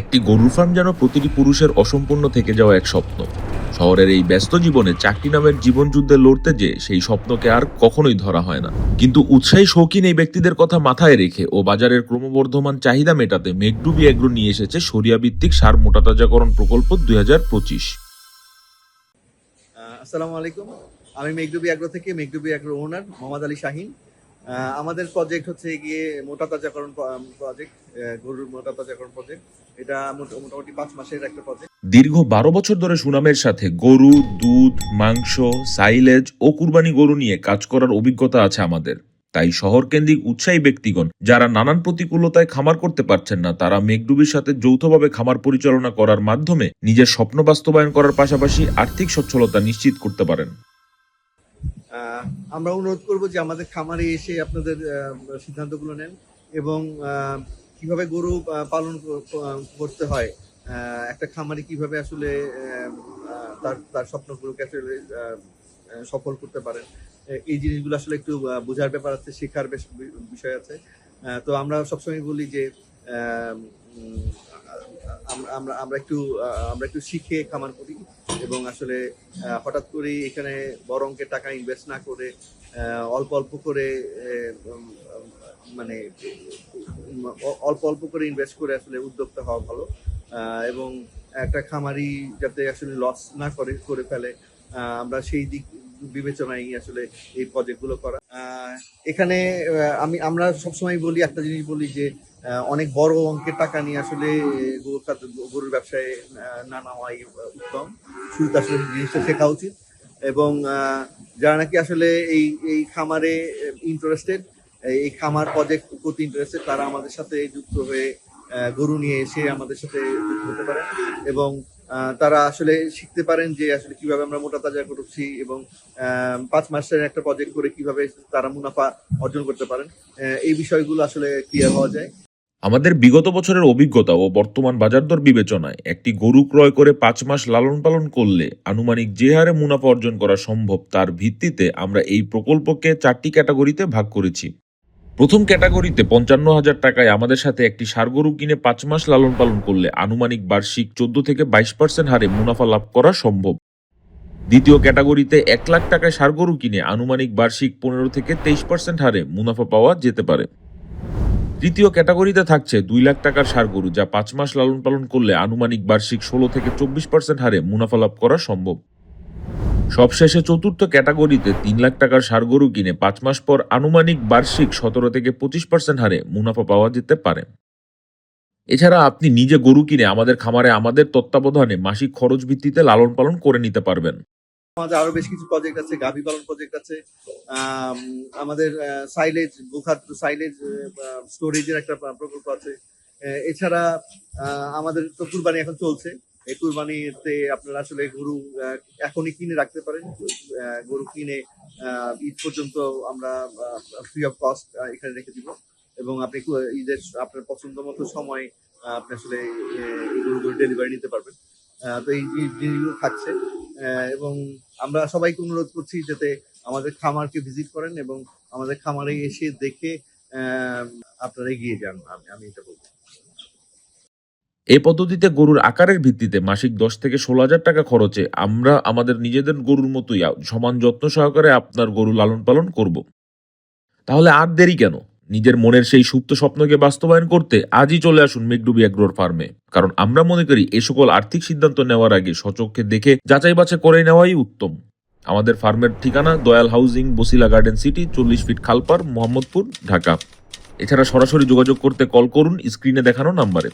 একটি গরুর ফার্ম যেন প্রতিটি পুরুষের অসম্পূর্ণ থেকে যাওয়া এক স্বপ্ন। শহরের এই ব্যস্ত জীবনে চাকরি নামের জীবন যুদ্ধে লড়তে যে সেই স্বপ্নকে আর কখনোই ধরা হয় না। কিন্তু উৎসাহী শৌখিন এই ব্যক্তিদের কথা মাথায় রেখে ও বাজারের ক্রমবর্ধমান চাহিদা মেটাতে মেঘডুবি এগ্রো নিয়ে এসেছে সরিয়া ভিত্তিক সার মোটাতাজাকরণ প্রকল্প দুই হাজার পঁচিশ। আসসালামু আলাইকুম। আমি মেঘডুবি আগ্রো থেকে, মেঘডুবি আগ্রো ওনার মোহাম্মদ আলী শাহিন। আমাদের প্রজেক্ট হচ্ছে গিয়ে মোটা তাজাকরণ প্রজেক্ট গরুর মোটা তাজাকরণ প্রজেক্ট এটা মোটামুটি পাঁচ মাসের একটা প্রজেক্ট দীর্ঘ বারো বছর ধরে সুনামের সাথে গরু, দুধ, মাংস, সাইলেজ ও কুরবানি গরু নিয়ে কাজ করার অভিজ্ঞতা আছে আমাদের। তাই শহরকেন্দ্রিক উৎসাহী ব্যক্তিগণ, যারা নানান প্রতিকূলতায় খামার করতে পারছেন না, তারা মেঘডুবির সাথে যৌথভাবে খামার পরিচালনা করার মাধ্যমে নিজের স্বপ্ন বাস্তবায়ন করার পাশাপাশি আর্থিক সচ্ছলতা নিশ্চিত করতে পারেন। আমরা অনুরোধ করব যে আমাদের খামারে এসে আপনাদের সিদ্ধান্তগুলো নেন এবং কীভাবে গরু পালন করতে হয় একটা খামারে কীভাবে আসলে তার তার স্বপ্নগুলোকে আসলে সফল করতে পারেন। এই জিনিসগুলো আসলে একটু বোঝার ব্যাপার আছে, শেখার বেশ বিষয় আছে। তো আমরা সবসময় বলি যে আমরা আমরা একটু আমরা একটু শিখে খামার করি এবং আসলে হঠাৎ করে এখানে বড় অঙ্কের টাকা ইনভেস্ট না করে অল্প অল্প করে মানে অল্প অল্প করে ইনভেস্ট করে আসলে উদ্যোক্তা হওয়া ভালো। এবং একটা খামারি যাতে আসলে লস না করে করে ফেলে আমরা সেই দিক বিবেচনায় আসলে এই প্রজেক্টগুলো করা। এখানে আমি, আমরা সবসময় বলি, একটা জিনিস বলি যে অনেক বড় অঙ্কের টাকা নিয়ে আসলে গরুর ব্যবসায় না নেওয়াই উত্তম। শুরুতে আসলে জিনিসটা শেখা উচিত। এবং যারা নাকি আসলে এই এই খামারে ইন্টারেস্টেড এই খামার প্রজেক্ট প্রতি ইন্টারেস্টেড তারা আমাদের সাথে যুক্ত হয়ে গরু নিয়ে এসে আমাদের সাথে যুক্ত হতে পারেন। এবং তারা আসলে শিখতে পারেন যে আসলে কীভাবে আমরা মোটা তাজা করছি এবং পাঁচ মাসের একটা প্রজেক্ট করে কীভাবে তারা মুনাফা অর্জন করতে পারেন। এই বিষয়গুলো আসলে ক্লিয়ার হওয়া যায়। আমাদের বিগত বছরের অভিজ্ঞতা ও বর্তমান বাজার দর বিবেচনায় একটি গরু ক্রয় করে পাঁচ মাস লালন পালন করলে আনুমানিক যে হারে মুনাফা অর্জন করা সম্ভব তার ভিত্তিতে আমরা এই প্রকল্পকে চারটি ক্যাটাগরিতে ভাগ করেছি। প্রথম ক্যাটাগরিতে পঞ্চান্ন হাজার টাকায় আমাদের সাথে একটি সার গরু কিনে পাঁচ মাস লালন পালন করলে আনুমানিক বার্ষিক চোদ্দ থেকে বাইশ পার্সেন্ট হারে মুনাফা লাভ করা সম্ভব। দ্বিতীয় ক্যাটাগরিতে এক লাখ টাকায় সার গরু কিনে আনুমানিক বার্ষিক পনেরো থেকে তেইশ পার্সেন্ট হারে মুনাফা পাওয়া যেতে পারে। তৃতীয় ক্যাটাগরিতে থাকছে দুই লাখ টাকার সার গরু, যা পাঁচ মাস লালন পালন করলে আনুমানিক বার্ষিক ষোলো থেকে চব্বিশ পার্সেন্ট হারে মুনাফা লাভ করা সম্ভব। সবশেষে চতুর্থ ক্যাটাগরিতে তিন লাখ টাকার সার গরু কিনে পাঁচ মাস পর আনুমানিক বার্ষিক সতেরো থেকে পঁচিশ পার্সেন্ট হারে মুনাফা পাওয়া যেতে পারে। এছাড়া আপনি নিজে গরু কিনে আমাদের খামারে আমাদের তত্ত্বাবধানে মাসিক খরচ ভিত্তিতে লালন পালন করে নিতে পারবেন। আমাদের আরও বেশ কিছু প্রজেক্ট আছে গাভী পালন প্রজেক্ট আছে। আম, আমাদের সাইলেজ গোখাদ্য সাইলেজ স্টোরেজের একটা প্রকল্প আছে। এছাড়া আমাদের তো কুরবানি এখন চলছে। এই কুরবানিতে আপনারা আসলে গরু এখনই কিনে রাখতে পারেন। গরু কিনে ঈদ পর্যন্ত আমরা ফ্রি অফ কস্ট এখানে রেখে দিব। এবং আপনি ঈদের আপনার পছন্দ মতো সময় আপনি আসলে এই গরুগুলো ডেলিভারি নিতে পারবেন। তো এই জিনিসগুলো থাকছে। এবং আমরা সবাইকে অনুরোধ করছি যাতে আমাদের খামারকে ভিজিট করেন এবং আমাদের খামারে এসে দেখে আপনারা এগিয়ে যান। আমি আমি এটা বলব। এই পদ্ধতিতে গরুর আকারের ভিত্তিতে মাসিক দশ থেকে ষোলো হাজার টাকা খরচে আমরা আমাদের নিজেদের গরুর মতোই সমান যত্ন সহকারে আপনার গরু লালন পালন করব। তাহলে আর দেরি কেন? নিজের মনের সেই সুপ্ত স্বপ্নকে বাস্তবায়ন করতে আজই চলে আসুন মেঘডুবি অ্যাগ্রোর ফার্মে। কারণ আমরা মনে করি এ সকল আর্থিক সিদ্ধান্ত নেওয়ার আগে সচক্ষে দেখে যাচাই বাছাই করে নেওয়াই উত্তম। আমাদের ফার্মের ঠিকানা Dayal housing, Basila garden city, চল্লিশ ফিট খালপার মোহাম্মদপুর, ঢাকা। এছাড়া সরাসরি যোগাযোগ করতে কল করুন, স্ক্রিনে দেখানো নাম্বারে।